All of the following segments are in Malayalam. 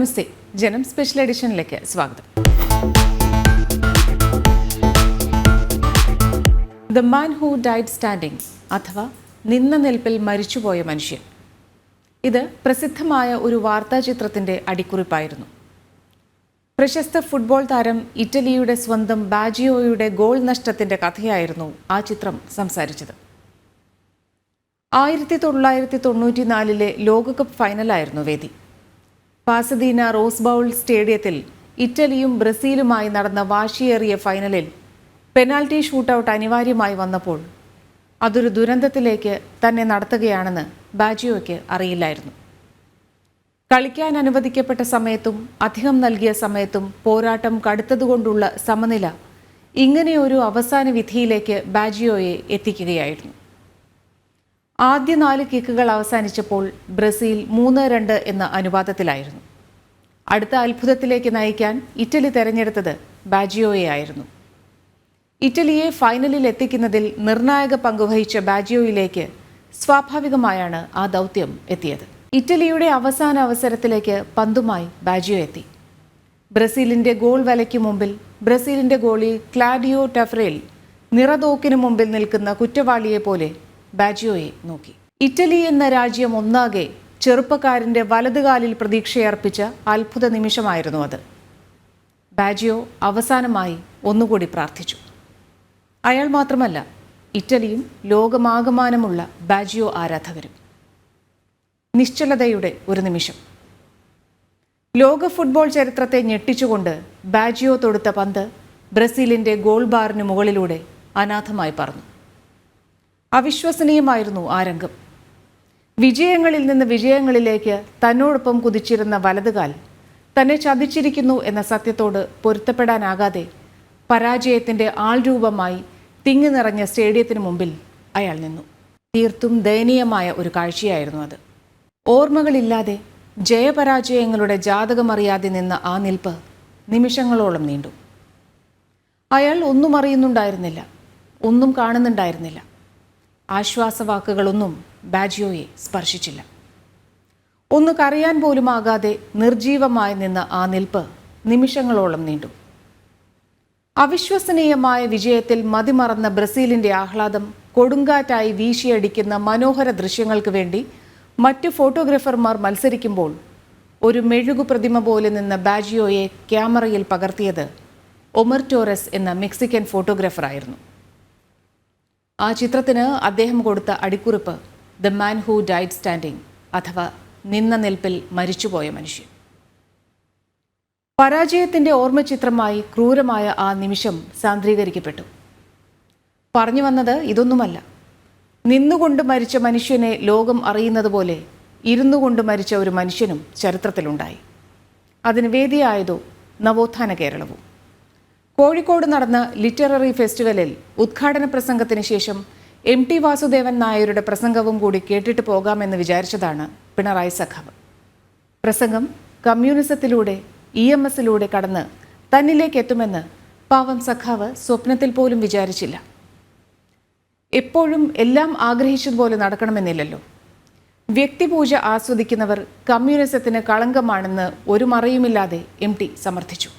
നമസ്തേ. ജനം സ്പെഷ്യൽ എഡിഷനിലേക്ക് സ്വാഗതം. The man who died standing അഥവാ നിന്ന നിൽപ്പിൽ മരിച്ചുപോയ മനുഷ്യൻ. ഇത് പ്രസിദ്ധമായ ഒരു വാർത്താ ചിത്രത്തിന്റെ അടിക്കുറിപ്പായിരുന്നു. പ്രശസ്ത ഫുട്ബോൾ താരം ഇറ്റലിയുടെ സ്വന്തം ബാജിയോയുടെ ഗോൾ നഷ്ടത്തിന്റെ കഥയായിരുന്നു ആ ചിത്രം സംസാരിച്ചത്. ആയിരത്തി തൊള്ളായിരത്തി തൊണ്ണൂറ്റിനാലിലെ ലോകകപ്പ് ഫൈനലായിരുന്നു വേദി. പാസദീന റോസ് ബൗൾ സ്റ്റേഡിയത്തിൽ ഇറ്റലിയും ബ്രസീലുമായി നടന്ന വാശിയേറിയ ഫൈനലിൽ പെനാൽറ്റി ഷൂട്ടൌട്ട് അനിവാര്യമായി വന്നപ്പോൾ അതൊരു ദുരന്തത്തിലേക്ക് തന്നെ നടത്തുകയാണെന്ന് ബാജിയോയ്ക്ക് അറിയില്ലായിരുന്നു. കളിക്കാൻ അനുവദിക്കപ്പെട്ട സമയത്തും അധികം നൽകിയ സമയത്തും പോരാട്ടം കടുത്തതുകൊണ്ടുള്ള സമനില ഇങ്ങനെയൊരു അവസാന വിധിയിലേക്ക് ബാജിയോയെ എത്തിക്കുകയായിരുന്നു. ആദ്യ നാല് കിക്കുകൾ അവസാനിച്ചപ്പോൾ ബ്രസീൽ മൂന്ന് രണ്ട് എന്ന അനുപാതത്തിലായിരുന്നു. അടുത്ത അത്ഭുതത്തിലേക്ക് നയിക്കാൻ ഇറ്റലി തെരഞ്ഞെടുത്തത് ബാജിയോയെ ആയിരുന്നു ഇറ്റലിയെ ഫൈനലിൽ എത്തിക്കുന്നതിൽ നിർണായക പങ്കുവഹിച്ച ബാജിയോയിലേക്ക് സ്വാഭാവികമായാണ് ആ ദൗത്യം എത്തിയത്. ഇറ്റലിയുടെ അവസാന അവസരത്തിലേക്ക് പന്തുമായി ബാജിയോ എത്തി. ബ്രസീലിന്റെ ഗോൾ വലയ്ക്ക് മുമ്പിൽ ബ്രസീലിന്റെ ഗോളി ക്ലാഡിയോ ടഫ്രേൽ നിറതോക്കിനു മുമ്പിൽ നിൽക്കുന്ന കുറ്റവാളിയെ പോലെ ബാജിയോയെ നോക്കി. ഇറ്റലി എന്ന രാജ്യം ഒന്നാകെ ചെറുപ്പക്കാരന്റെ വലതുകാലിൽ പ്രതീക്ഷയർപ്പിച്ച അത്ഭുത നിമിഷമായിരുന്നു അത്. ബാജിയോ അവസാനമായി ഒന്നുകൂടി പ്രാർത്ഥിച്ചു. അയാൾ മാത്രമല്ല ഇറ്റലിയും ലോകമാകമാനമുള്ള ബാജിയോ ആരാധകരും. നിശ്ചലതയുടെ ഒരു നിമിഷം. ലോക ഫുട്ബോൾ ചരിത്രത്തെ ഞെട്ടിച്ചുകൊണ്ട് ബാജിയോ തൊടുത്ത പന്ത് ബ്രസീലിന്റെ ഗോൾ ബാറിന് മുകളിലൂടെ അനാഥമായി പറന്നു. അവിശ്വസനീയമായിരുന്നു ആ രംഗം. വിജയങ്ങളിൽ നിന്ന് വിജയങ്ങളിലേക്ക് തന്നോടൊപ്പം കുതിച്ചിരുന്ന വലതുകാൽ തന്നെ ചതിച്ചിരിക്കുന്നു എന്ന സത്യത്തോട് പൊരുത്തപ്പെടാനാകാതെ പരാജയത്തിന്റെ ആൾരൂപമായി തിങ്ങി നിറഞ്ഞ സ്റ്റേഡിയത്തിന് മുമ്പിൽ അയാൾ നിന്നു. തീർത്തും ദയനീയമായ ഒരു കാഴ്ചയായിരുന്നു അത്. ഓർമ്മകളില്ലാതെ ജയപരാജയങ്ങളുടെ ജാതകമറിയാതെ നിന്ന ആ നിൽപ്പ് നിമിഷങ്ങളോളം നീണ്ടു. അയാൾ ഒന്നും അറിയുന്നുണ്ടായിരുന്നില്ല ഒന്നും കാണുന്നുണ്ടായിരുന്നില്ല. ആശ്വാസവാക്കുകളൊന്നും ബാജിയോയെ സ്പർശിച്ചില്ല. ഒന്ന് കരയാൻ പോലുമാകാതെ നിർജീവമായി നിന്ന ആ നിൽപ്പ് നിമിഷങ്ങളോളം നീണ്ടു. അവിശ്വസനീയമായ വിജയത്തിൽ മതിമറന്ന ബ്രസീലിന്റെ ആഹ്ലാദം കൊടുങ്കാറ്റായി വീശിയടിക്കുന്ന മനോഹര ദൃശ്യങ്ങൾക്ക് വേണ്ടി മറ്റ് ഫോട്ടോഗ്രാഫർമാർ മത്സരിക്കുമ്പോൾ ഒരു മെഴുകു പ്രതിമ പോലെ നിന്ന ബാജിയോയെ ക്യാമറയിൽ പകർത്തിയത് ഒമർ ടോറസ് എന്ന മെക്സിക്കൻ ഫോട്ടോഗ്രാഫറായിരുന്നു. ആ ചിത്രത്തിന് അദ്ദേഹം കൊടുത്ത അടിക്കുറിപ്പ് the man who died standing അഥവാ നിന്ന നിൽപ്പിൽ മരിച്ചുപോയ മനുഷ്യൻ പരാജയത്തിന്റെ ഓർമ്മ ചിത്രമായി ക്രൂരമായ ആ നിമിഷം സാന്ദ്രീകരിക്കപ്പെട്ടു. പറഞ്ഞു വന്നത് ഇതൊന്നുമല്ല. നിന്നുകൊണ്ട് മരിച്ച മനുഷ്യനെ ലോകം അറിയുന്നത് പോലെ ഇരുന്നു കൊണ്ട് മരിച്ച ഒരു മനുഷ്യനും ചരിത്രത്തിലുണ്ടായി. അതിന് വേദിയായതോ നവോത്ഥാന കേരളവും. കോഴിക്കോട് നടന്ന ലിറ്റററി ഫെസ്റ്റിവലിൽ ഉദ്ഘാടന പ്രസംഗത്തിന് ശേഷം എം ടി വാസുദേവൻ നായരുടെ പ്രസംഗവും കൂടി കേട്ടിട്ട് പോകാമെന്ന് വിചാരിച്ചതാണ് പിണറായി സഖാവ്. പ്രസംഗം കമ്മ്യൂണിസത്തിലൂടെ ഇ എം എസിലൂടെ കടന്ന് തന്നിലേക്ക് എത്തുമെന്ന് പാവം സഖാവ് സ്വപ്നത്തിൽ പോലും വിചാരിച്ചില്ല. എപ്പോഴും എല്ലാം ആഗ്രഹിച്ചതുപോലെ നടക്കണമെന്നില്ലല്ലോ. വ്യക്തിപൂജ ആസ്വദിക്കുന്നവർ കമ്മ്യൂണിസത്തിന് കളങ്കമാണെന്ന് ഒരു മറയുമില്ലാതെ എം ടി സമർത്ഥിച്ചു.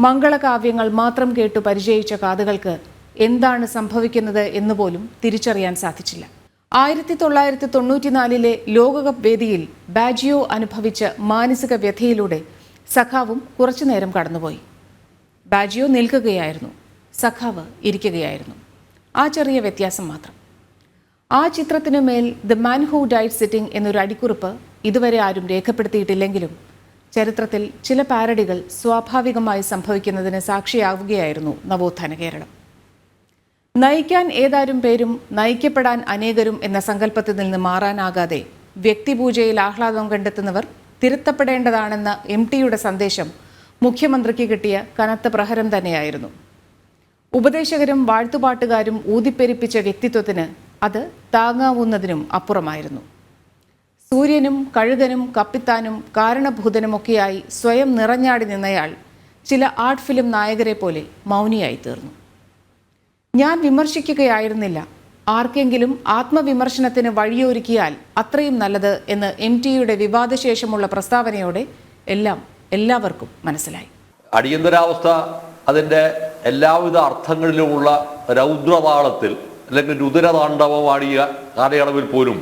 മംഗളകാവ്യങ്ങൾ മാത്രം കേട്ടു പരിചയിച്ച കാതുകൾക്ക് എന്താണ് സംഭവിക്കുന്നത് എന്ന് പോലും തിരിച്ചറിയാൻ സാധിച്ചില്ല. ആയിരത്തി തൊള്ളായിരത്തി തൊണ്ണൂറ്റിനാലിലെ ലോകകപ്പ് വേദിയിൽ ബാജിയോ അനുഭവിച്ച മാനസിക വ്യഥയിലൂടെ സഖാവും കുറച്ചുനേരം കടന്നുപോയി. ബാജിയോ നിൽക്കുകയായിരുന്നു. സഖാവ് ഇരിക്കുകയായിരുന്നു. ആ ചെറിയ വ്യത്യാസം മാത്രം. ആ ചിത്രത്തിനു മേൽ the man who died sitting എന്നൊരു അടിക്കുറിപ്പ് ഇതുവരെ ആരും രേഖപ്പെടുത്തിയിട്ടില്ലെങ്കിലും ചരിത്രത്തിൽ ചില പാരഡികൾ സ്വാഭാവികമായി സംഭവിക്കുന്നതിന് സാക്ഷിയാവുകയായിരുന്നു നവോത്ഥാന കേരളം. നയിക്കാൻ ഏതാരും പേരും നയിക്കപ്പെടാൻ അനേകരും എന്ന സങ്കല്പത്തിൽ നിന്ന് മാറാനാകാതെ വ്യക്തിപൂജയിൽ ആഹ്ലാദം കണ്ടെത്തുന്നവർ തിരുത്തപ്പെടേണ്ടതാണെന്ന എം ടിയുടെ സന്ദേശം മുഖ്യമന്ത്രിക്ക് കിട്ടിയ കനത്ത പ്രഹരം തന്നെയായിരുന്നു. ഉപദേശകരും വാഴ്ത്തുപാട്ടുകാരും ഊതിപ്പെരിപ്പിച്ച വ്യക്തിത്വത്തിന് അത് താങ്ങാവുന്നതിനും അപ്പുറമായിരുന്നു. സൂര്യനും കഴുകനും കപ്പിത്താനും കാരണഭൂതനുമൊക്കെയായി സ്വയം നിറഞ്ഞാടി നിന്നയാൾ ചില ആർട്ട് ഫിലിം നായകരെ പോലെ മൗനിയായി തീർന്നു ഞാൻ വിമർശിക്കുകയായിരുന്നില്ല. ആർക്കെങ്കിലും ആത്മവിമർശനത്തിന് വഴിയൊരുക്കിയാൽ അത്രയും നല്ലത് എന്ന് എം ടിയുടെ വിവാദശേഷമുള്ള പ്രസ്താവനയോടെ എല്ലാം എല്ലാവർക്കും മനസ്സിലായി. അടിയന്തരാവസ്ഥ അതിന്റെ എല്ലാവിധ അർത്ഥങ്ങളിലുമുള്ള രൗദ്രതാളത്തിൽ അല്ലെങ്കിൽ രുദ്രതാണ്ഡവമാടിയ കാലയളവിൽ പോലും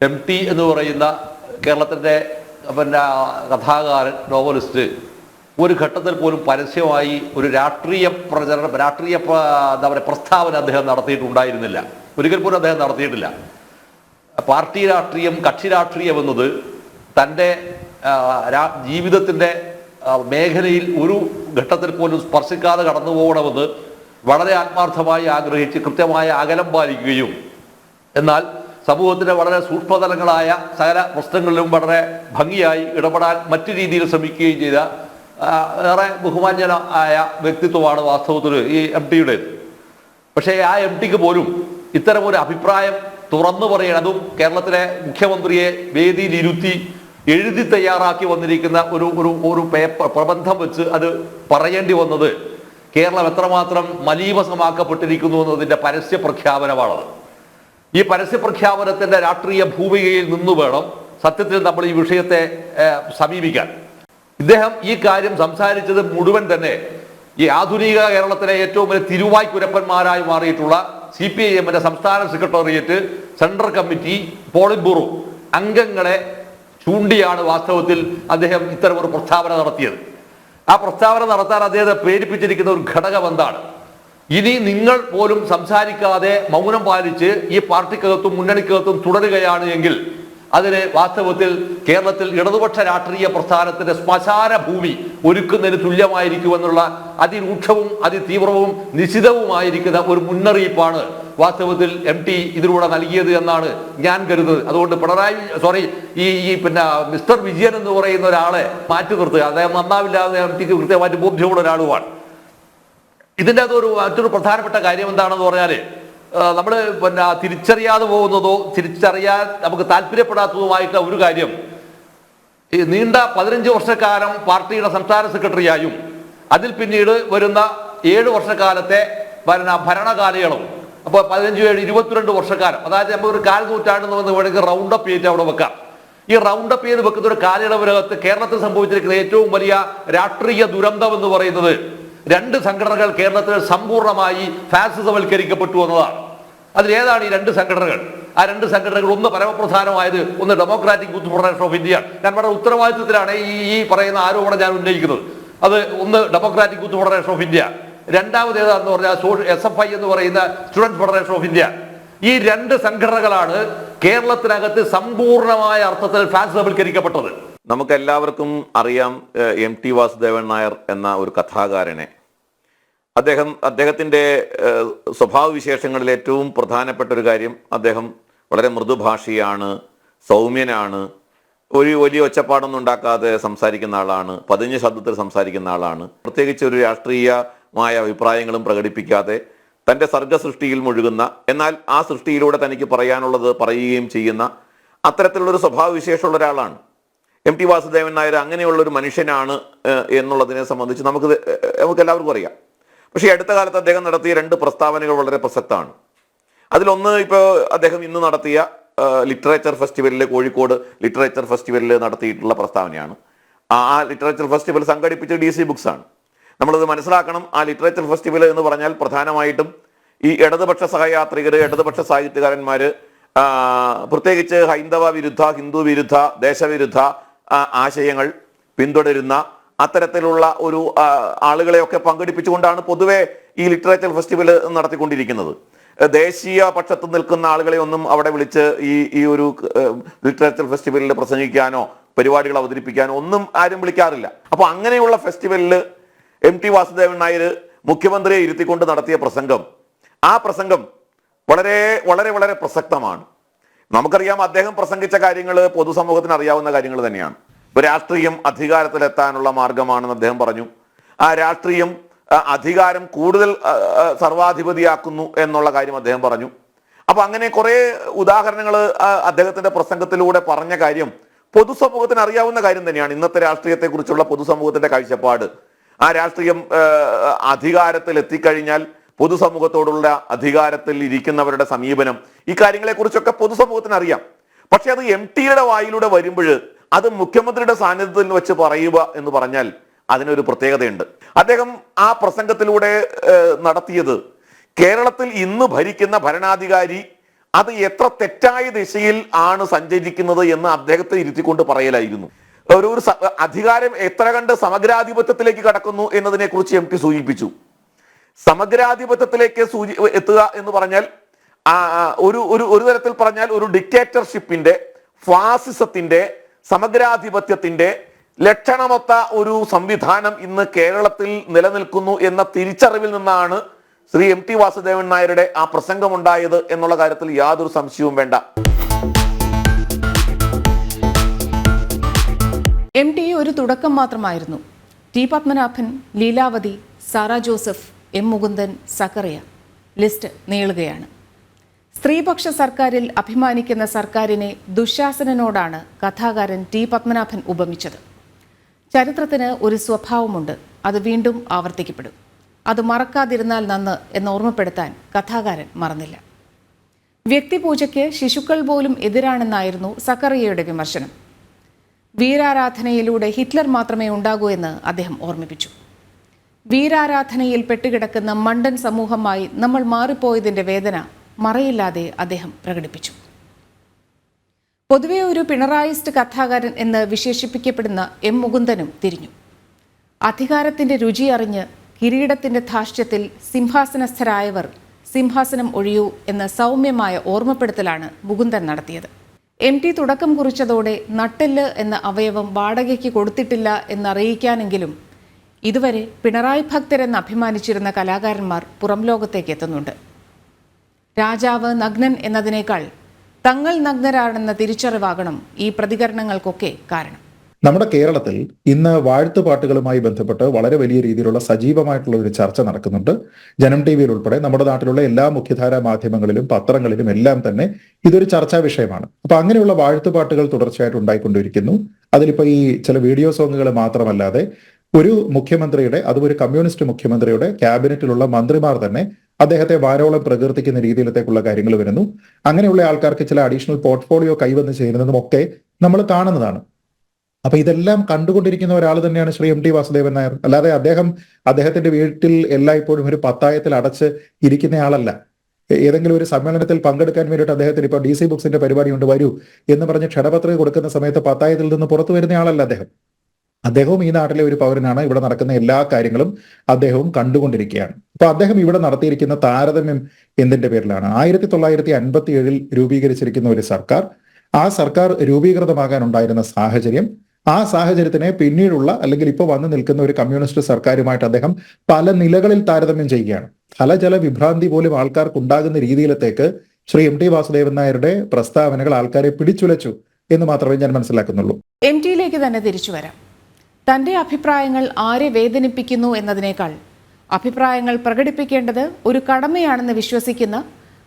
എം ടി എന്ന് പറയുന്ന കേരളത്തിന്റെ പിന്നെ കഥാകാരൻ നോവലിസ്റ്റ് ഒരു ഘട്ടത്തിൽ പോലും പരസ്യമായി ഒരു രാഷ്ട്രീയ പ്രചരണം രാഷ്ട്രീയ എന്താ പറയുക പ്രസ്താവന അദ്ദേഹം നടത്തിയിട്ടുണ്ടായിരുന്നില്ല. ഒരിക്കൽ പോലും അദ്ദേഹം നടത്തിയിട്ടില്ല. പാർട്ടി രാഷ്ട്രീയം കക്ഷി രാഷ്ട്രീയം എന്നത് തന്റെ ജീവിതത്തിന്റെ മേഖലയിൽ ഒരു ഘട്ടത്തിൽ പോലും സ്പർശിക്കാതെ കടന്നു പോകണമെന്ന് വളരെ ആത്മാർത്ഥമായി ആഗ്രഹിച്ച് കൃത്യമായ അകലം പാലിക്കുകയും എന്നാൽ സമൂഹത്തിലെ വളരെ സൂക്ഷ്മതലങ്ങളായ സകല പ്രശ്നങ്ങളിലും വളരെ ഭംഗിയായി ഇടപെടാൻ മറ്റു രീതിയിൽ ശ്രമിക്കുകയും ചെയ്ത ഏറെ ഏറെ ബഹുമാന്യനായ വ്യക്തിത്വമാണ് വാസ്തവത്തിൽ ഈ എം ടിയുടേത്. പക്ഷേ ആ എം ടിക്ക് പോലും ഇത്തരമൊരു അഭിപ്രായം തുറന്നു പറയണം അതും കേരളത്തിലെ മുഖ്യമന്ത്രിയെ വേദിയിലിരുത്തി എഴുതി തയ്യാറാക്കി വന്നിരിക്കുന്ന ഒരു ഒരു ഒരു പേപ്പർ പ്രബന്ധം വെച്ച് അത് പറയേണ്ടി വന്നത് കേരളം എത്രമാത്രം മലീമസമാക്കപ്പെട്ടിരിക്കുന്നു എന്നതിന്റെ പരസ്യ പ്രഖ്യാപനമാണത് ഈ പരസ്യപ്രഖ്യാപനത്തിന്റെ രാഷ്ട്രീയ ഭൂമികയിൽ നിന്ന് വേണം സത്യത്തിൽ നമ്മൾ ഈ വിഷയത്തെ സമീപിക്കാൻ. ഇദ്ദേഹം ഈ കാര്യം സംസാരിച്ചത് മുഴുവൻ തന്നെ ഈ ആധുനിക കേരളത്തിലെ ഏറ്റവും വലിയ തിരുവായ്ക്കുരപ്പന്മാരായി മാറിയിട്ടുള്ള സി പി ഐ എമ്മിന്റെ സംസ്ഥാന secretariat central committee polit bureau അംഗങ്ങളെ ചൂണ്ടിയാണ് വാസ്തവത്തിൽ അദ്ദേഹം ഇത്തരം ഒരു പ്രസ്താവന നടത്തിയത്. ആ പ്രസ്താവന നടത്താൻ അദ്ദേഹത്തെ പ്രേരിപ്പിച്ചിരിക്കുന്ന ഒരു ഘടകം എന്താണ്? ഇനി നിങ്ങൾ പോലും സംസാരിക്കാതെ മൗനം പാലിച്ച് ഈ പാർട്ടിക്കകത്തും മുന്നണിക്കകത്തും തുടരുകയാണ് എങ്കിൽ അതിന് വാസ്തവത്തിൽ കേരളത്തിൽ ഇടതുപക്ഷ രാഷ്ട്രീയ പ്രസ്ഥാനത്തിന്റെ ശ്മശാന ഭൂമി ഒരുക്കുന്നതിന് തുല്യമായിരിക്കുമെന്നുള്ള അതിരൂക്ഷവും അതിതീവ്രവും നിശിതവുമായിരിക്കുന്ന ഒരു മുന്നറിയിപ്പാണ് വാസ്തവത്തിൽ എം ടി ഇതിലൂടെ നൽകിയത് എന്നാണ് ഞാൻ കരുതുന്നത്. അതുകൊണ്ട് പിണറായി സോറി ഈ ഈ പിന്നെ മിസ്റ്റർ വിജയൻ എന്ന് പറയുന്ന ഒരാളെ മാറ്റി നിർത്തുക. അദ്ദേഹം നന്നാവില്ലാതെ എം ടിക്ക് കൃത്യമായിട്ട് ബോധ്യമുള്ള ഒരാളുമാണ്. ഇതിന്റെ അകത്തൊരു മറ്റൊരു പ്രധാനപ്പെട്ട കാര്യം എന്താണെന്ന് പറഞ്ഞാൽ നമ്മൾ പിന്നെ തിരിച്ചറിയാതെ പോകുന്നതോ തിരിച്ചറിയാൻ നമുക്ക് താല്പര്യപ്പെടാത്തതുമായിട്ടുള്ള ഒരു കാര്യം ഈ നീണ്ട പതിനഞ്ച് വർഷക്കാലം പാർട്ടിയുടെ സംസ്ഥാന സെക്രട്ടറിയായും അതിൽ പിന്നീട് വരുന്ന ഏഴ് വർഷക്കാലത്തെ ഭരണ ഭരണകാലയളവും അപ്പോൾ പതിനഞ്ച് ഏഴ് ഇരുപത്തിരണ്ട് വർഷക്കാലം അതായത് നമുക്ക് ഒരു കാൽ നൂറ്റാണ്ട് എന്ന് വേണമെങ്കിൽ റൗണ്ട് അപ്പ് ചെയ്തിട്ട് അവിടെ വെക്കാം. ഈ റൗണ്ട് അപ്പ് ചെയ്ത് വെക്കുന്ന ഒരു കാലയളവിനകത്ത് കേരളത്തിൽ സംഭവിച്ചിരിക്കുന്ന ഏറ്റവും വലിയ രാഷ്ട്രീയ ദുരന്തം എന്ന് പറയുന്നത് രണ്ട് സംഘടനകൾ കേരളത്തിൽ സമ്പൂർണമായി ഫാസിസവൽക്കരിക്കപ്പെട്ടു എന്നതാണ്. അതിലേതാണ് ഈ രണ്ട് സംഘടനകൾ? ആ രണ്ട് സംഘടനകൾ ഒന്ന് പരമപ്രധാനമായത് ഒന്ന് Democratic Youth Federation of India ഞാൻ വളരെ ഉത്തരവാദിത്വത്തിലാണ് ഈ ഈ പറയുന്ന ആരോപണം ഞാൻ ഉന്നയിക്കുന്നത്. അത് ഒന്ന് Democratic Youth Federation of India രണ്ടാമത് ഏതാണെന്ന് പറഞ്ഞാൽ എസ് എഫ് ഐ എന്ന് പറയുന്ന സ്റ്റുഡന്റ് ഫെഡറേഷൻ ഓഫ് ഇന്ത്യ ഈ രണ്ട് സംഘടനകളാണ് കേരളത്തിനകത്ത് സമ്പൂർണമായ അർത്ഥത്തിൽ ഫാസിസവൽക്കരിക്കപ്പെട്ടത്. നമുക്ക് എല്ലാവർക്കും അറിയാം എം ടി വാസുദേവൻ നായർ എന്ന ഒരു കഥാകാരനെ. അദ്ദേഹം അദ്ദേഹത്തിന്റെ സ്വഭാവവിശേഷങ്ങളിൽ സ്വഭാവ വിശേഷങ്ങളിൽ ഏറ്റവും പ്രധാനപ്പെട്ട ഒരു കാര്യം അദ്ദേഹം വളരെ മൃദുഭാഷിയാണ് സൗമ്യനാണ് ഒരു വലിയ ഒച്ചപ്പാടൊന്നും ഉണ്ടാക്കാതെ സംസാരിക്കുന്ന ആളാണ് പതിഞ്ഞ ശബ്ദത്തിൽ സംസാരിക്കുന്ന ആളാണ്. പ്രത്യേകിച്ച് ഒരു രാഷ്ട്രീയമായ അഭിപ്രായങ്ങളും പ്രകടിപ്പിക്കാതെ തന്റെ സർഗസൃഷ്ടിയിൽ മുഴുകുന്ന എന്നാൽ ആ സൃഷ്ടിയിലൂടെ തനിക്ക് പറയാനുള്ളത് പറയുകയും ചെയ്യുന്ന അത്തരത്തിലുള്ളൊരു സ്വഭാവ വിശേഷമുള്ള ഒരാളാണ്. എം ടി വാസുദേവൻ നായർ അങ്ങനെയുള്ളൊരു മനുഷ്യനാണ് എന്നുള്ളതിനെ സംബന്ധിച്ച് നമുക്ക് നമുക്ക് എല്ലാവർക്കും അറിയാം. പക്ഷേ അടുത്ത കാലത്ത് അദ്ദേഹം നടത്തിയ രണ്ട് പ്രസ്താവനകൾ വളരെ പ്രസക്തമാണ്. അതിലൊന്ന് ഇപ്പോൾ അദ്ദേഹം ഇന്ന് നടത്തിയ ലിറ്ററേച്ചർ ഫെസ്റ്റിവലിൽ കോഴിക്കോട് ലിറ്ററേച്ചർ ഫെസ്റ്റിവലിൽ നടത്തിയിട്ടുള്ള പ്രസ്താവനയാണ്. ആ ലിറ്ററേച്ചർ ഫെസ്റ്റിവൽ സംഘടിപ്പിച്ച ഡി സി ബുക്സ് ആണ്. നമ്മളത് മനസ്സിലാക്കണം ആ ലിറ്ററേച്ചർ ഫെസ്റ്റിവൽ എന്ന് പറഞ്ഞാൽ പ്രധാനമായിട്ടും ഈ ഇടതുപക്ഷ സഹയാത്രികർ ഇടതുപക്ഷ സാഹിത്യകാരന്മാർ പ്രത്യേകിച്ച് ഹൈന്ദവ വിരുദ്ധ ഹിന്ദു വിരുദ്ധ ദേശവിരുദ്ധ ആശയങ്ങൾ പിന്തുടരുന്ന അത്തരത്തിലുള്ള ഒരു ആളുകളെയൊക്കെ പങ്കെടുപ്പിച്ചുകൊണ്ടാണ് പൊതുവെ ഈ ലിറ്ററേച്ചർ ഫെസ്റ്റിവൽ നടത്തിക്കൊണ്ടിരിക്കുന്നത്. ദേശീയ പക്ഷത്ത് നിൽക്കുന്ന ആളുകളെ ഒന്നും അവിടെ വിളിച്ച് ഈ ഈ ഒരു ലിറ്ററേച്ചർ ഫെസ്റ്റിവലിൽ പ്രസംഗിക്കാനോ പരിപാടികൾ അവതരിപ്പിക്കാനോ ഒന്നും ആരും വിളിക്കാറില്ല. അപ്പോൾ അങ്ങനെയുള്ള ഫെസ്റ്റിവലിൽ എം ടി വാസുദേവൻ നായർ മുഖ്യമന്ത്രിയെ ഇരുത്തിക്കൊണ്ട് നടത്തിയ പ്രസംഗം ആ പ്രസംഗം വളരെ വളരെ വളരെ പ്രസക്തമാണ്. നമുക്കറിയാം അദ്ദേഹം പ്രസംഗിച്ച കാര്യങ്ങൾ പൊതുസമൂഹത്തിന് അറിയാവുന്ന കാര്യങ്ങൾ തന്നെയാണ്. രാഷ്ട്രീയം അധികാരത്തിലെത്താനുള്ള മാർഗമാണെന്ന് അദ്ദേഹം പറഞ്ഞു. ആ രാഷ്ട്രീയം അധികാരം കൂടുതൽ സർവാധിപതിയാക്കുന്നു എന്നുള്ള കാര്യം അദ്ദേഹം പറഞ്ഞു. അപ്പൊ അങ്ങനെ കുറെ ഉദാഹരണങ്ങൾ അദ്ദേഹത്തിന്റെ പ്രസംഗത്തിലൂടെ പറഞ്ഞ കാര്യം പൊതുസമൂഹത്തിന് അറിയാവുന്ന കാര്യം തന്നെയാണ്. ഇന്നത്തെ രാഷ്ട്രീയത്തെ കുറിച്ചുള്ള പൊതുസമൂഹത്തിന്റെ കാഴ്ചപ്പാട്. ആ രാഷ്ട്രീയം അധികാരത്തിൽ എത്തിക്കഴിഞ്ഞാൽ പൊതുസമൂഹത്തോടുള്ള അധികാരത്തിൽ ഇരിക്കുന്നവരുടെ സമീപനം ഈ കാര്യങ്ങളെ കുറിച്ചൊക്കെ പൊതുസമൂഹത്തിന് അറിയാം പക്ഷെ അത് എം ടിയുടെ വായിലൂടെ വരുമ്പോൾ അത് മുഖ്യമന്ത്രിയുടെ സാന്നിധ്യത്തിൽ വെച്ച് പറയുക എന്ന് പറഞ്ഞാൽ അതിനൊരു പ്രത്യേകതയുണ്ട്. അദ്ദേഹം ആ പ്രസംഗത്തിലൂടെ നടത്തിയത് കേരളത്തിൽ ഇന്ന് ഭരിക്കുന്ന ഭരണാധികാരി അത് എത്ര തെറ്റായ ദിശയിൽ ആണ് സഞ്ചരിക്കുന്നത് എന്ന് അദ്ദേഹത്തെ ഇരുത്തിക്കൊണ്ട് പറയലായിരുന്നു. ഒരു ഒരു അധികാരം എത്ര കണ്ട് സമഗ്രാധിപത്യത്തിലേക്ക് കടക്കുന്നു എന്നതിനെ കുറിച്ച് എം ടി സൂചിപ്പിച്ചു. സമഗ്രാധിപത്യത്തിലേക്ക് സൂചി എത്തുക എന്ന് പറഞ്ഞാൽ ഒരു ഒരു തരത്തിൽ പറഞ്ഞാൽ ഒരു ഡിക്റ്റേറ്റർഷിപ്പിന്റെ ഫാസിസത്തിന്റെ സമഗ്രാധിപത്യത്തിന്റെ ലക്ഷണമൊത്ത ഒരു സംവിധാനം ഇന്ന് കേരളത്തിൽ നിലനിൽക്കുന്നു എന്ന തിരിച്ചറിവിൽ നിന്നാണ് ശ്രീ എം ടി വാസുദേവൻ നായരുടെ ആ പ്രസംഗമുണ്ടായത് എന്നുള്ള കാര്യത്തിൽ യാതൊരു സംശയവും വേണ്ട. എം ടി ഒരു തുടക്കം മാത്രമായിരുന്നു. T Padmanabhan Leelavathi Sarah Joseph M Mukundan Zacharia. List നീളുകയാണ്. സ്ത്രീപക്ഷ സർക്കാരിൽ അഭിമാനിക്കുന്ന സർക്കാരിനെ ദുശാസനോടാണ് കഥാകാരൻ ടി പത്മനാഭൻ ഉപമിച്ചത്. ചരിത്രത്തിന് ഒരു സ്വഭാവമുണ്ട്. അത് വീണ്ടും ആവർത്തിക്കപ്പെടും. അത് മറക്കാതിരുന്നാൽ നന്ന് എന്ന് ഓർമ്മപ്പെടുത്താൻ കഥാകാരൻ മറന്നില്ല. വ്യക്തിപൂജയ്ക്ക് ശിശുക്കൾ പോലും എതിരാണെന്നായിരുന്നു സക്കറിയയുടെ വിമർശനം. വീരാരാധനയിലൂടെ ഹിറ്റ്ലർ മാത്രമേ ഉണ്ടാകൂ എന്ന് അദ്ദേഹം ഓർമ്മിപ്പിച്ചു. വീരാരാധനയിൽ പെട്ടുകിടക്കുന്ന മണ്ടൻ സമൂഹമായി നമ്മൾ മാറിപ്പോയതിന്റെ വേദന മറയില്ലാതെ അദ്ദേഹം പ്രകടിപ്പിച്ചു. പൊതുവെ ഒരു പിണറായിസ്റ്റ് കഥാകാരൻ എന്ന് വിശേഷിപ്പിക്കപ്പെടുന്ന എം മുകുന്ദനും തിരിഞ്ഞു. അധികാരത്തിന്റെ രുചി അറിഞ്ഞ് കിരീടത്തിന്റെ ധാർഷ്ട്യത്തിൽ സിംഹാസനസ്ഥരായവർ സിംഹാസനം ഒഴിയൂ എന്ന സൗമ്യമായ ഓർമ്മപ്പെടുത്തലാണ് മുകുന്ദൻ നടത്തിയത്. എം ടി തുടക്കം കുറിച്ചതോടെ നട്ടെല്ല് എന്ന അവയവം വാടകയ്ക്ക് കൊടുത്തിട്ടില്ല എന്നറിയിക്കാനെങ്കിലും ഇതുവരെ പിണറായി ഭക്തരെന്ന് അഭിമാനിച്ചിരുന്ന കലാകാരന്മാർ പുറം ലോകത്തേക്ക് എത്തുന്നുണ്ട്. രാജാവ് നഗ്നൻ എന്നതിനേക്കാൾ തങ്ങൾ നഗ്നരാണെന്ന തിരിച്ചറിവാകണം ഈ പ്രതികരണങ്ങൾക്കൊക്കെ കാരണം. നമ്മുടെ കേരളത്തിൽ ഇന്ന് വാഴ്ത്തുപാട്ടുകളുമായി ബന്ധപ്പെട്ട് വളരെ വലിയ രീതിയിലുള്ള സജീവമായിട്ടുള്ള ഒരു ചർച്ച നടക്കുന്നുണ്ട്. ജനം ടി വിയിൽ ഉൾപ്പെടെ നമ്മുടെ നാട്ടിലുള്ള എല്ലാ മുഖ്യധാരാ മാധ്യമങ്ങളിലും പത്രങ്ങളിലും എല്ലാം തന്നെ ഇതൊരു ചർച്ചാ വിഷയമാണ്. അപ്പൊ അങ്ങനെയുള്ള വാഴ്ത്തുപാട്ടുകൾ തുടർച്ചയായിട്ട് ഉണ്ടായിക്കൊണ്ടിരിക്കുന്നു. അതിലിപ്പോ ഈ ചില വീഡിയോ സോങ്ങുകൾ മാത്രമല്ലാതെ ഒരു മുഖ്യമന്ത്രിയുടെ അതും ഒരു കമ്മ്യൂണിസ്റ്റ് മുഖ്യമന്ത്രിയുടെ ക്യാബിനറ്റിലുള്ള മന്ത്രിമാർ തന്നെ അദ്ദേഹത്തെ വാരോളം പ്രകീർത്തിക്കുന്ന രീതിയിലത്തേക്കുള്ള കാര്യങ്ങൾ വരുന്നു. അങ്ങനെയുള്ള ആൾക്കാർക്ക് ചില അഡീഷണൽ പോർട്ട്ഫോളിയോ കൈവന്ന് ചെയ്യുന്നതും ഒക്കെ നമ്മൾ കാണുന്നതാണ്. അപ്പൊ ഇതെല്ലാം കണ്ടുകൊണ്ടിരിക്കുന്ന ഒരാൾ തന്നെയാണ് ശ്രീ എം ടി വാസുദേവൻ നായർ. അല്ലാതെ അദ്ദേഹം അദ്ദേഹത്തിന്റെ വീട്ടിൽ എല്ലായ്പ്പോഴും ഒരു പത്തായത്തിൽ അടച്ച് ഇരിക്കുന്നയാളല്ല ഏതെങ്കിലും ഒരു സമ്മേളനത്തിൽ പങ്കെടുക്കാൻ വേണ്ടിയിട്ട് അദ്ദേഹത്തിന് ഇപ്പോൾ ഡി സി ബുക്സിന്റെ പരിപാടി ഉണ്ട് വരൂ എന്ന് പറഞ്ഞ് ക്ഷണപത്രിക കൊടുക്കുന്ന സമയത്ത് പത്തായത്തിൽ നിന്ന് പുറത്തു വരുന്നയാളല്ല അദ്ദേഹം. അദ്ദേഹവും ഈ നാട്ടിലെ ഒരു പൗരനാണ്. ഇവിടെ നടക്കുന്ന എല്ലാ കാര്യങ്ങളും അദ്ദേഹവും കണ്ടുകൊണ്ടിരിക്കുകയാണ്. അപ്പൊ അദ്ദേഹം ഇവിടെ നടത്തിയിരിക്കുന്ന താരതമ്യം എന്തിന്റെ പേരിലാണ്? ആയിരത്തി തൊള്ളായിരത്തി അൻപത്തി ഏഴിൽ രൂപീകരിച്ചിരിക്കുന്ന ഒരു സർക്കാർ. ആ സർക്കാർ രൂപീകൃതമാകാൻ ഉണ്ടായിരുന്ന സാഹചര്യം ആ സാഹചര്യത്തിനെ പിന്നീടുള്ള അല്ലെങ്കിൽ ഇപ്പോൾ വന്നു നിൽക്കുന്ന ഒരു കമ്മ്യൂണിസ്റ്റ് സർക്കാരുമായിട്ട് അദ്ദേഹം പല നിലകളിൽ താരതമ്യം ചെയ്യുകയാണ്. ഫലജല വിഭ്രാന്തി പോലും ആൾക്കാർക്ക് ഉണ്ടാകുന്ന രീതിയിലത്തേക്ക് ശ്രീ എം ടി വാസുദേവൻ നായരുടെ പ്രസ്താവനകൾ ആൾക്കാരെ പിടിച്ചുലച്ചു എന്ന് മാത്രമേ ഞാൻ മനസ്സിലാക്കുന്നുള്ളൂ. എം ടിയിലേക്ക് തന്നെ തിരിച്ചു വരാം. തന്റെ അഭിപ്രായങ്ങൾ ആരെ വേദനിപ്പിക്കുന്നു എന്നതിനേക്കാൾ അഭിപ്രായങ്ങൾ പ്രകടിപ്പിക്കേണ്ടത് ഒരു കടമയാണെന്ന് വിശ്വസിക്കുന്ന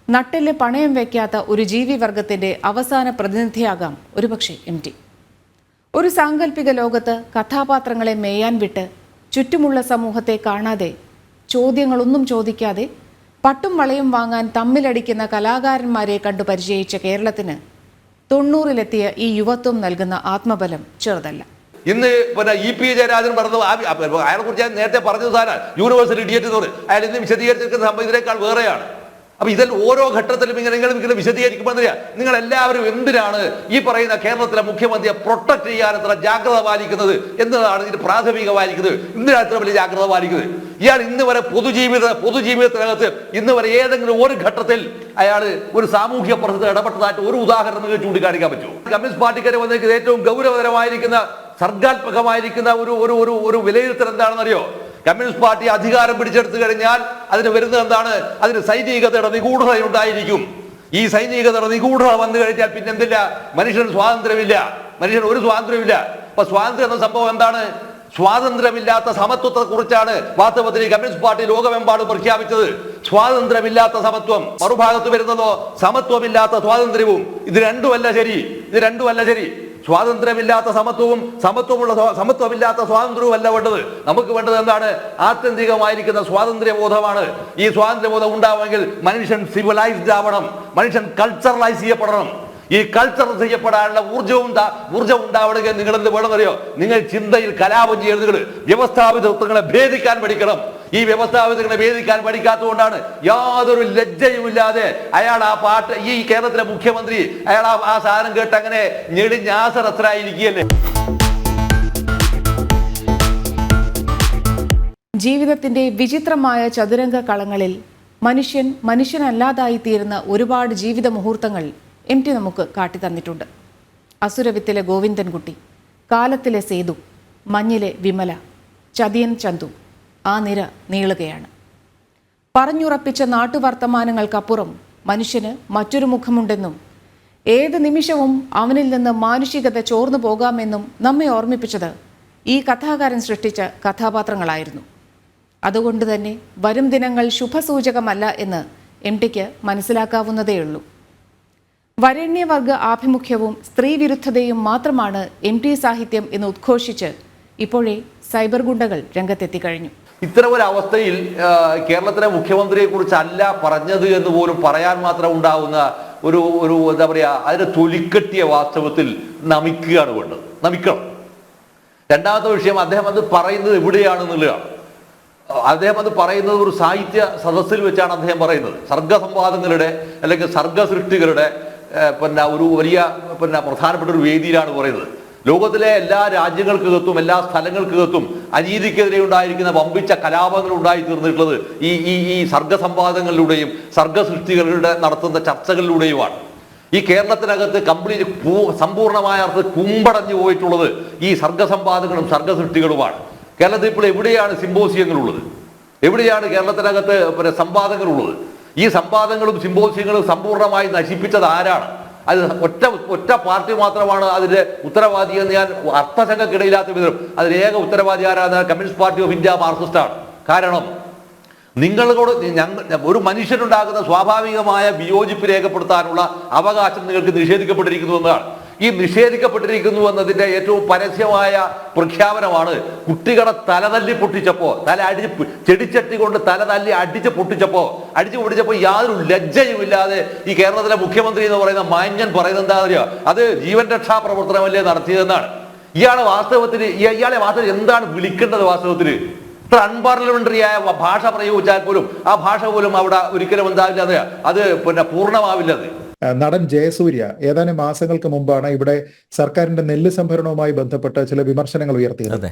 നട്ടെല്ല് പണയം വയ്ക്കാത്ത ഒരു ജീവിവർഗത്തിന്റെ അവസാന പ്രതിനിധിയാകാം ഒരുപക്ഷെ എം ടി. ഒരു സാങ്കല്പിക ലോകത്ത് കഥാപാത്രങ്ങളെ മേയാൻ വിട്ട് ചുറ്റുമുള്ള സമൂഹത്തെ കാണാതെ ചോദ്യങ്ങളൊന്നും ചോദിക്കാതെ പട്ടും വളയും വാങ്ങാൻ തമ്മിലടിക്കുന്ന കലാകാരന്മാരെ കണ്ടു പരിചയിച്ച കേരളത്തിന് തൊണ്ണൂറിലെത്തിയ ഈ യുവത്വം നൽകുന്ന ആത്മബലം ചെറുതല്ല. ഇന്ന് പിന്നെ ഇ പി ജയരാജൻ പറഞ്ഞത് അയാളെ കുറിച്ച് ഞാൻ നേരത്തെ പറഞ്ഞത് സാധനം യൂണിവേഴ്സിറ്റി ഇഡിയറ്റ് എന്ന് പറയും. അയാൾ ഇന്ന് വിശദീകരിച്ചിരിക്കുന്ന സംഭവം ഇതിനേക്കാൾ വേറെയാണ്. അപ്പൊ ഇതിൽ ഓരോ ഘട്ടത്തിലും ഇങ്ങനെ ഇങ്ങനെ വിശദീകരിക്കുമ്പോൾ എന്തിനാ? നിങ്ങൾ എല്ലാവരും എന്തിനാണ് ഈ പറയുന്ന കേരളത്തിലെ മുഖ്യമന്ത്രിയെ പ്രൊട്ടക്ട് ചെയ്യാൻ ഇത്ര ജാഗ്രത പാലിക്കുന്നത് എന്നതാണ് ഇതിന് പ്രാഥമികമായിരിക്കുന്നത് എന്തിനാണ് ഇത്ര വലിയ ജാഗ്രത പാലിക്കുന്നത്? ഇയാൾ ഇന്ന് വരെ പൊതുജീവിത പൊതുജീവിതത്തിനകത്ത് ഇന്ന് വരെ ഏതെങ്കിലും ഒരു ഘട്ടത്തിൽ അയാൾ ഒരു സാമൂഹ്യ പ്രശ്നത്തിൽ ഇടപെട്ടതായിട്ട് ഒരു ഉദാഹരണം നിങ്ങൾക്ക് ചൂണ്ടിക്കാണിക്കാൻ പറ്റുമോ? കമ്മ്യൂണിസ്റ്റ് പാർട്ടിക്കാരെ വന്നിരിക്കുന്ന ഏറ്റവും ഗൗരവതരമായിരിക്കുന്ന സർഗാത്മകമായിരിക്കുന്ന ഒരു ഒരു ഒരു ഒരു വിലയിരുത്തൽ എന്താണെന്നറിയോ? കമ്മ്യൂണിസ്റ്റ് പാർട്ടി അധികാരം പിടിച്ചെടുത്തു കഴിഞ്ഞാൽ അതിന് വരുന്നത് എന്താണ്? അതിന് സൈനികതയുടെ നിഗൂഢത ഉണ്ടായിരിക്കും ഈ സൈനികതയുടെ നിഗൂഢത വന്നു കഴിഞ്ഞാൽ പിന്നെ എന്തില്ല? മനുഷ്യന് സ്വാതന്ത്ര്യമില്ല. മനുഷ്യന് ഒരു സ്വാതന്ത്ര്യമില്ല അപ്പൊ സ്വാതന്ത്ര്യം എന്ന സംഭവം എന്താണ്? സ്വാതന്ത്ര്യമില്ലാത്ത സമത്വത്തെ കുറിച്ചാണ് വാസ്തവത്തിൽ കമ്മ്യൂണിസ്റ്റ് പാർട്ടി ലോകമെമ്പാടും പ്രഖ്യാപിച്ചത്. സ്വാതന്ത്ര്യമില്ലാത്ത സമത്വം. മറുഭാഗത്ത് വരുന്നതോ സമത്വമില്ലാത്ത സ്വാതന്ത്ര്യവും. ഇത് രണ്ടുമല്ല ശരി. ഇത് രണ്ടുമല്ല ശരി. സ്വാതന്ത്ര്യമില്ലാത്ത സമത്വവും സമത്വമുള്ള സമത്വമില്ലാത്ത സ്വാതന്ത്ര്യവും അല്ല വേണ്ടത്. നമുക്ക് വേണ്ടത് എന്താണ്? ആത്യന്തികമായിരിക്കുന്ന സ്വാതന്ത്ര്യബോധമാണ്. ഈ സ്വാതന്ത്ര്യബോധം ഉണ്ടാവുമെങ്കിൽ മനുഷ്യൻ സിവിലൈസ്ഡ് ആവണം. മനുഷ്യൻ കൾച്ചറലൈസ് ചെയ്യപ്പെടണം. ഈ കൾച്ചർ ചെയ്യപ്പെടാനുള്ള ഊർജവും ഊർജം ഉണ്ടാവണമെങ്കിൽ നിങ്ങൾ എന്ത് വേണമെന്നറിയോ? നിങ്ങൾ ചിന്തയിൽ കലാപം ചെയ്യരുത് വ്യവസ്ഥാപിതത്വങ്ങളെ ഭേദിക്കാൻ പഠിക്കണം. ഈ വ്യവസ്ഥാപിതങ്ങളെ ഭേദിക്കാൻ പഠിക്കാത്തതുകൊണ്ടാണ് യാതൊരു ലജ്ജയുമില്ലാതെ അയാൾ ആ പാട്ട് ഈ കേരളത്തിലെ മുഖ്യമന്ത്രി അയാൾ ആ- സാധനം കേട്ട് അങ്ങനെ ഞെടിഞ്ഞാസറസ്രായിരിക്കുകയല്ലേ ജീവിതത്തിന്റെ വിചിത്രമായ ചതുരംഗ കളങ്ങളിൽ മനുഷ്യൻ മനുഷ്യനല്ലാതായി തീരുന്ന ഒരുപാട് ജീവിത മുഹൂർത്തങ്ങൾ എം ടി നമുക്ക് കാട്ടിത്തന്നിട്ടുണ്ട്. അസുരവിത്തിലെ ഗോവിന്ദൻകുട്ടി കാലത്തിലെ സേതു മഞ്ഞിലെ വിമല ചതിയൻ ചന്തു ആ നിര നീളുകയാണ്. പറഞ്ഞുറപ്പിച്ച നാട്ടുവർത്തമാനങ്ങൾക്കപ്പുറം മനുഷ്യന് മറ്റൊരു മുഖമുണ്ടെന്നും ഏത് നിമിഷവും അവനിൽ നിന്ന് മാനുഷികത ചോർന്നു പോകാമെന്നും നമ്മെ ഓർമ്മിപ്പിച്ചത് ഈ കഥാകാരൻ സൃഷ്ടിച്ച കഥാപാത്രങ്ങളായിരുന്നു. അതുകൊണ്ട് തന്നെ വരും ദിനങ്ങൾ ശുഭസൂചകമല്ല എന്ന് എം ടിക്ക് മനസ്സിലാക്കാവുന്നതേയുള്ളൂ. വരേണ്യവർഗ ആഭിമുഖ്യവും സ്ത്രീവിരുദ്ധതയും മാത്രമാണ് എം ടി സാഹിത്യം എന്ന് ഉദ്ഘോഷിച്ച് ഇപ്പോഴേ സൈബർ ഗുണ്ടകൾ രംഗത്തെത്തിക്കഴിഞ്ഞു. ഇത്തരം ഒരു അവസ്ഥയിൽ കേരളത്തിലെ മുഖ്യമന്ത്രിയെ കുറിച്ചല്ല പറഞ്ഞത് എന്ന് പോലും പറയാൻ മാത്രം ഉണ്ടാവുന്ന ഒരു ഒരു എന്താ പറയാ അതിനെ തൊലിക്കെട്ടിയ വാസ്തവത്തിൽ നമിക്കുകയാണ് വേണ്ടത്. നമിക്കണം. രണ്ടാമത്തെ വിഷയം അദ്ദേഹം അത് പറയുന്നത് എവിടെയാണെന്നുള്ളതാണ്. അദ്ദേഹം അത് പറയുന്നത് ഒരു സാഹിത്യ സദസ്സിൽ വെച്ചാണ് അദ്ദേഹം പറയുന്നത്. സർഗസംവാദങ്ങളുടെ അല്ലെങ്കിൽ സർഗസൃഷ്ടികളുടെ പിന്നെ ഒരു വലിയ പിന്നെ പ്രധാനപ്പെട്ട ഒരു വേദിയിലാണ് പറയുന്നത്. ലോകത്തിലെ എല്ലാ രാജ്യങ്ങൾക്കകത്തും എല്ലാ സ്ഥലങ്ങൾക്കകത്തും അനീതിക്കെതിരെ ഉണ്ടായിരിക്കുന്ന വമ്പിച്ച കലാപങ്ങൾ ഉണ്ടായി തീർന്നിട്ടുള്ളത് ഈ ഈ ഈ സർഗസംവാദങ്ങളിലൂടെയും സർഗസൃഷ്ടികളുടെ നടത്തുന്ന ചർച്ചകളിലൂടെയുമാണ്. ഈ കേരളത്തിനകത്ത് കംപ്ലീറ്റ് സമ്പൂർണമായ അർത്ഥത്തിൽ കുമ്പടഞ്ഞു പോയിട്ടുള്ളത് ഈ സർഗസംവാദങ്ങളും സർഗസൃഷ്ടികളുമാണ്. കേരളത്തിൽ ഇപ്പോൾ എവിടെയാണ് സിംബോസിയങ്ങളുള്ളത് എവിടെയാണ് കേരളത്തിനകത്ത് പിന്നെ സംവാദങ്ങളുള്ളത്? ഈ സംവാദങ്ങളും സിംബോസിയങ്ങളും സമ്പൂർണമായി നശിപ്പിച്ചത് ആരാണ്? അത് ഒറ്റ ഒറ്റ പാർട്ടി മാത്രമാണ് അതിന്റെ ഉത്തരവാദി എന്ന് ഞാൻ അർത്ഥശങ്കക്കിടയില്ലാത്ത വിധം. അതിന് ഏക ഉത്തരവാദി ആരാണ്? കമ്മ്യൂണിസ്റ്റ് പാർട്ടി ഓഫ് ഇന്ത്യ മാർക്സിസ്റ്റാണ്. കാരണം നിങ്ങളോട് ഞങ്ങൾ ഒരു മനുഷ്യനുണ്ടാകുന്ന സ്വാഭാവികമായ വിയോജിപ്പ് രേഖപ്പെടുത്താനുള്ള അവകാശം നിങ്ങൾക്ക് നിഷേധിക്കപ്പെട്ടിരിക്കുന്നു എന്നതാണ്. ഈ നിഷേധിക്കപ്പെട്ടിരിക്കുന്നു എന്നതിന്റെ ഏറ്റവും പരസ്യമായ പ്രഖ്യാപനമാണ് കുട്ടികളെ തലതല്ലി പൊട്ടിച്ചപ്പോ തല അടി ചെടിച്ചട്ടി കൊണ്ട് തല തല്ലി അടിച്ച് പൊട്ടിച്ചപ്പോ അടിച്ചു പൊട്ടിച്ചപ്പോ യാതൊരു ലജ്ജയുമില്ലാതെ ഈ കേരളത്തിലെ മുഖ്യമന്ത്രി എന്ന് പറയുന്ന മാന്യൻ പറയുന്നത് എന്താ അറിയോ? അത് ജീവൻ രക്ഷാ പ്രവർത്തനമല്ലേ നടത്തിയതെന്നാണ്. ഇയാളെ വാസ്തവത്തിൽ ഇയ- ഇയാളെ വാസ്തവത്തിൽ എന്താണ് വിളിക്കേണ്ടത് വാസ്തവത്തിൽ? ഇത്ര അൺപാർലമെന്ററി ആയ ഭാഷ പ്രയോഗിച്ചാൽ പോലും ആ ഭാഷ പോലും അവിടെ ഒരിക്കലും എന്താവില്ല അത് പിന്നെ പൂർണമാവില്ല അത്. ആ, നടൻ ജയസൂര്യ ഏതാനും മാസങ്ങൾക്ക് മുമ്പാണ് ഇവിടെ സർക്കാരിന്റെ നെല്ല് സംഭരണവുമായി ബന്ധപ്പെട്ട് ചില വിമർശനങ്ങൾ ഉയർത്തിയത്.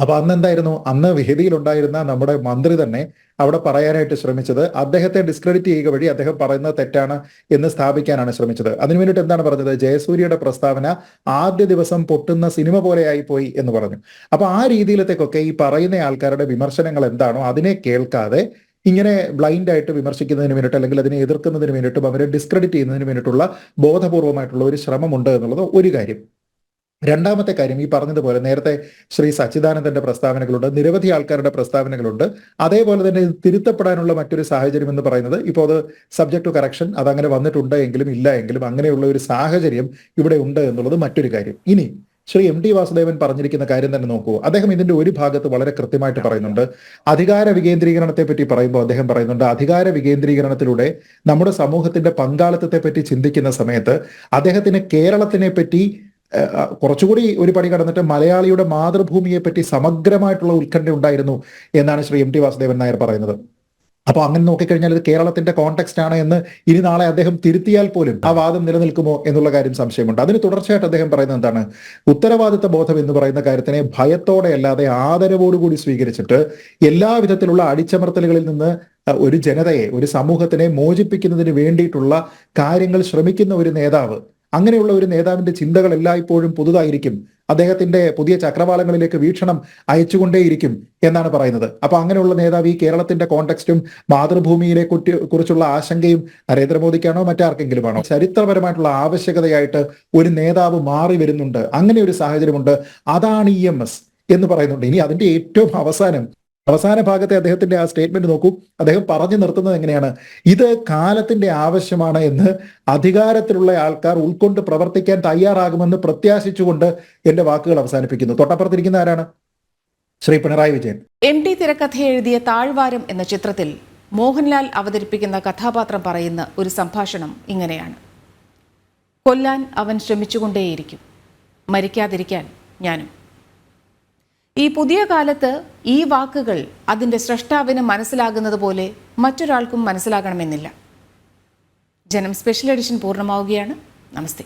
അപ്പൊ അന്ന് എന്തായിരുന്നു അന്ന് വേദിയിലുണ്ടായിരുന്ന നമ്മുടെ മന്ത്രി തന്നെ അവിടെ പറയാനായിട്ട് ശ്രമിച്ചത്. അദ്ദേഹത്തെ ഡിസ്ക്രെഡിറ്റ് ചെയ്യുക വഴി അദ്ദേഹം പറയുന്നത് തെറ്റാണ് എന്ന് സ്ഥാപിക്കാനാണ് ശ്രമിച്ചത്. അതിനു വേണ്ടിയിട്ട് എന്താണ് പറഞ്ഞത്? ജയസൂര്യയുടെ പ്രസ്താവന ആദ്യ ദിവസം പൊട്ടുന്ന സിനിമ പോലെയായി പോയി എന്ന് പറഞ്ഞു. അപ്പൊ ആ രീതിയിലത്തേക്കൊക്കെ ഈ പറയുന്ന ആൾക്കാരുടെ വിമർശനങ്ങൾ എന്താണോ അതിനെ കേൾക്കാതെ ഇങ്ങനെ ബ്ലൈൻഡ് ആയിട്ട് വിമർശിക്കുന്നതിന് വേണ്ടിയിട്ട് അല്ലെങ്കിൽ അതിനെ എതിർക്കുന്നതിന് വേണ്ടിയിട്ടും അവരെ ഡിസ്ക്രെഡിറ്റ് ചെയ്യുന്നതിന് വേണ്ടിയിട്ടുള്ള ബോധപൂർവമായിട്ടുള്ള ഒരു ശ്രമമുണ്ട് എന്നുള്ളത് ഒരു കാര്യം. രണ്ടാമത്തെ കാര്യം ഈ പറഞ്ഞതുപോലെ നേരത്തെ ശ്രീ സച്ചിദാനന്ദന്റെ പ്രസ്താവനകളുണ്ട് നിരവധി ആൾക്കാരുടെ പ്രസ്താവനകളുണ്ട്. അതേപോലെ തന്നെ തിരുത്തപ്പെടാനുള്ള മറ്റൊരു സാഹചര്യം എന്ന് പറയുന്നത് ഇപ്പോൾ അത് സബ്ജക്ട് ടു കറക്ഷൻ അതങ്ങനെ വന്നിട്ടുണ്ട് എങ്കിലും ഇല്ല എങ്കിലും അങ്ങനെയുള്ള ഒരു സാഹചര്യം ഇവിടെ ഉണ്ട് എന്നുള്ളത് മറ്റൊരു കാര്യം. ഇനി ശ്രീ എം ടി വാസുദേവൻ പറഞ്ഞിരിക്കുന്ന കാര്യം തന്നെ നോക്കൂ. അദ്ദേഹം ഇതിന്റെ ഒരു ഭാഗത്ത് വളരെ കൃത്യമായിട്ട് പറയുന്നുണ്ട്. അധികാര വികേന്ദ്രീകരണത്തെ പറ്റി പറയുമ്പോൾ അദ്ദേഹം പറയുന്നുണ്ട് അധികാര വികേന്ദ്രീകരണത്തിലൂടെ നമ്മുടെ സമൂഹത്തിന്റെ പങ്കാളിത്തത്തെ പറ്റി ചിന്തിക്കുന്ന സമയത്ത് അദ്ദേഹത്തിന് കേരളത്തിനെ പറ്റി കുറച്ചുകൂടി ഒരു പടി കടന്നിട്ട് മലയാളിയുടെ മാതൃഭൂമിയെ പറ്റി സമഗ്രമായിട്ടുള്ള ഉത്കണ്ഠ ഉണ്ടായിരുന്നു എന്നാണ് ശ്രീ എം ടി വാസുദേവൻ നായർ പറയുന്നത്. അപ്പൊ അങ്ങനെ നോക്കിക്കഴിഞ്ഞാൽ ഇത് കേരളത്തിന്റെ കോണ്ടെക്സ്റ്റ് ആണ് എന്ന് ഇനി നാളെ അദ്ദേഹം തിരുത്തിയാൽ പോലും ആ വാദം നിലനിൽക്കുമോ എന്നുള്ള കാര്യം സംശയമുണ്ട്. അതിന് തുടർച്ചയായിട്ട് അദ്ദേഹം പറയുന്നത് എന്താണ്? ഉത്തരവാദിത്ത ബോധം എന്ന് പറയുന്ന കാര്യത്തിനെ ഭയത്തോടെ അല്ലാതെ ആദരവോടുകൂടി സ്വീകരിച്ചിട്ട് എല്ലാ വിധത്തിലുള്ള അടിച്ചമർത്തലുകളിൽ നിന്ന് ഒരു ജനതയെ ഒരു സമൂഹത്തിനെ മോചിപ്പിക്കുന്നതിന് വേണ്ടിയിട്ടുള്ള കാര്യങ്ങൾ ശ്രമിക്കുന്ന ഒരു നേതാവ് അങ്ങനെയുള്ള ഒരു നേതാവിന്റെ ചിന്തകൾ എല്ലായ്പ്പോഴും പുതുതായിരിക്കും അദ്ദേഹത്തിന്റെ പുതിയ ചക്രവാളങ്ങളിലേക്ക് വീക്ഷണം അയച്ചുകൊണ്ടേയിരിക്കും എന്നാണ് പറയുന്നത്. അപ്പൊ അങ്ങനെയുള്ള നേതാവ് ഈ കേരളത്തിന്റെ കോണ്ടെക്സ്റ്റും മാതൃഭൂമിയിലെ കുറിച്ചുള്ള ആശങ്കയും നരേന്ദ്രമോദിക്കാണോ മറ്റാർക്കെങ്കിലുമാണോ? ചരിത്രപരമായിട്ടുള്ള ആവശ്യകതയായിട്ട് ഒരു നേതാവ് മാറി വരുന്നുണ്ട്. അങ്ങനെ ഒരു സാഹചര്യമുണ്ട്. അതാണ് ഇ എന്ന് പറയുന്നുണ്ട്. ഇനി അതിന്റെ ഏറ്റവും അവസാനം അവസാന ഭാഗത്തെ അദ്ദേഹത്തിന്റെ ആ സ്റ്റേറ്റ്മെന്റ് നോക്കൂ. അദ്ദേഹം പറഞ്ഞു നിർത്തുന്നത് എങ്ങനെയാണ്? ഇത് കാലത്തിന്റെ ആവശ്യമാണ് എന്ന് അധികാരത്തിലുള്ള ആൾക്കാർ ഉൾക്കൊണ്ട് പ്രവർത്തിക്കാൻ തയ്യാറാകുമെന്ന് പ്രത്യാശിച്ചുകൊണ്ട് എന്റെ വാക്കുകൾ അവസാനിപ്പിക്കുന്നു. തൊട്ടപ്പുറത്തിരിക്കുന്ന ആരാണ്? ശ്രീ പിണറായി വിജയൻ. എം ടി തിരക്കഥ എഴുതിയ താഴ്വാരം എന്ന ചിത്രത്തിൽ മോഹൻലാൽ അവതരിപ്പിക്കുന്ന കഥാപാത്രം പറയുന്ന ഒരു സംഭാഷണം ഇങ്ങനെയാണ്. കൊല്ലാൻ അവൻ ശ്രമിച്ചുകൊണ്ടേയിരിക്കും. മരിക്കാതിരിക്കാൻ ഞാനും. ഈ പുതിയ കാലത്ത് ഈ വാക്കുകൾ അതിന്റെ സ്രഷ്ടാവിന് മനസ്സിലാകുന്നത് പോലെ മറ്റൊരാൾക്കും മനസ്സിലാകണമെന്നില്ല. ജനം സ്പെഷ്യൽ എഡിഷൻ പൂർണമാവുകയാണ്. നമസ്തേ.